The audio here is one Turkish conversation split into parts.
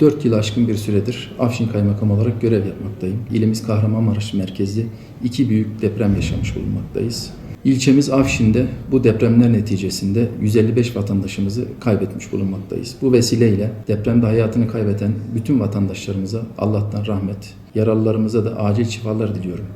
4 yıl aşkın bir süredir Afşin Kaymakam olarak görev yapmaktayım. İlimiz Kahramanmaraş merkezli iki büyük deprem yaşamış bulunmaktayız. İlçemiz Afşin'de bu depremler neticesinde 155 vatandaşımızı kaybetmiş bulunmaktayız. Bu vesileyle depremde hayatını kaybeden bütün vatandaşlarımıza Allah'tan rahmet, yaralılarımıza da acil şifalar diliyorum.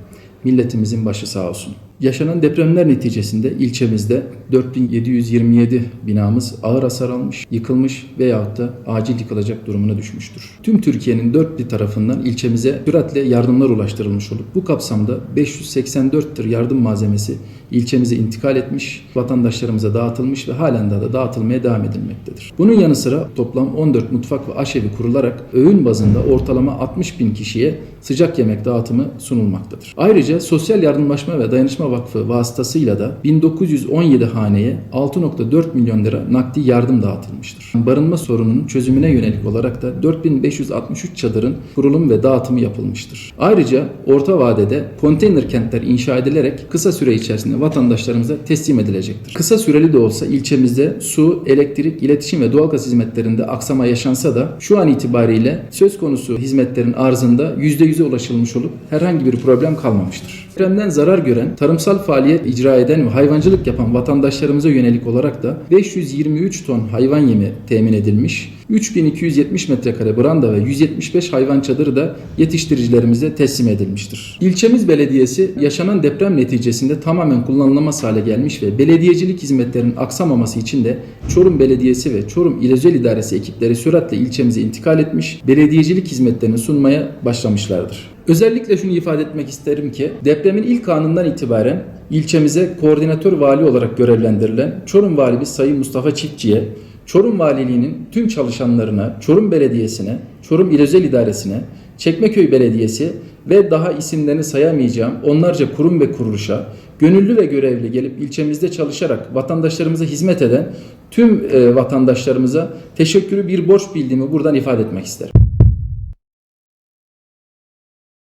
Milletimizin başı sağ olsun. Yaşanan depremler neticesinde ilçemizde 4727 binamız ağır hasar almış, yıkılmış veyahut da acil yıkılacak durumuna düşmüştür. Tüm Türkiye'nin dört bir tarafından ilçemize süratle yardımlar ulaştırılmış olup bu kapsamda 584 tır yardım malzemesi ilçemize intikal etmiş, vatandaşlarımıza dağıtılmış ve halen daha da dağıtılmaya devam edilmektedir. Bunun yanı sıra toplam 14 mutfak ve aşevi kurularak öğün bazında ortalama 60 bin kişiye sıcak yemek dağıtımı sunulmaktadır. Ayrıca Sosyal Yardımlaşma ve Dayanışma Vakfı vasıtasıyla da 1917 haneye 6.4 milyon lira nakdi yardım dağıtılmıştır. Barınma sorununun çözümüne yönelik olarak da 4563 çadırın kurulum ve dağıtımı yapılmıştır. Ayrıca orta vadede konteyner kentler inşa edilerek kısa süre içerisinde vatandaşlarımıza teslim edilecektir. Kısa süreli de olsa ilçemizde su, elektrik, iletişim ve doğalgaz hizmetlerinde aksama yaşansa da şu an itibariyle söz konusu hizmetlerin arzında %100'e ulaşılmış olup herhangi bir problem kalmamıştır. Depremden zarar gören, tarımsal faaliyet icra eden ve hayvancılık yapan vatandaşlarımıza yönelik olarak da 523 ton hayvan yemi temin edilmiş, 3270 metrekare branda ve 175 hayvan çadırı da yetiştiricilerimize teslim edilmiştir. İlçemiz belediyesi yaşanan deprem neticesinde tamamen kullanılamaz hale gelmiş ve belediyecilik hizmetlerinin aksamaması için de Çorum Belediyesi ve Çorum İl Özel İdaresi ekipleri süratle ilçemize intikal etmiş, belediyecilik hizmetlerini sunmaya başlamışlardır. Özellikle şunu ifade etmek isterim ki depremin ilk anından itibaren ilçemize koordinatör vali olarak görevlendirilen Çorum Valimiz Sayın Mustafa Çiftçi'ye Çorum Valiliğinin tüm çalışanlarına, Çorum Belediyesi'ne, Çorum İl Özel İdaresi'ne, Çekmeköy Belediyesi ve daha isimlerini sayamayacağım onlarca kurum ve kuruluşa gönüllü ve görevli gelip ilçemizde çalışarak vatandaşlarımıza hizmet eden tüm e, vatandaşlarımıza teşekkürü bir borç bildiğimi buradan ifade etmek isterim.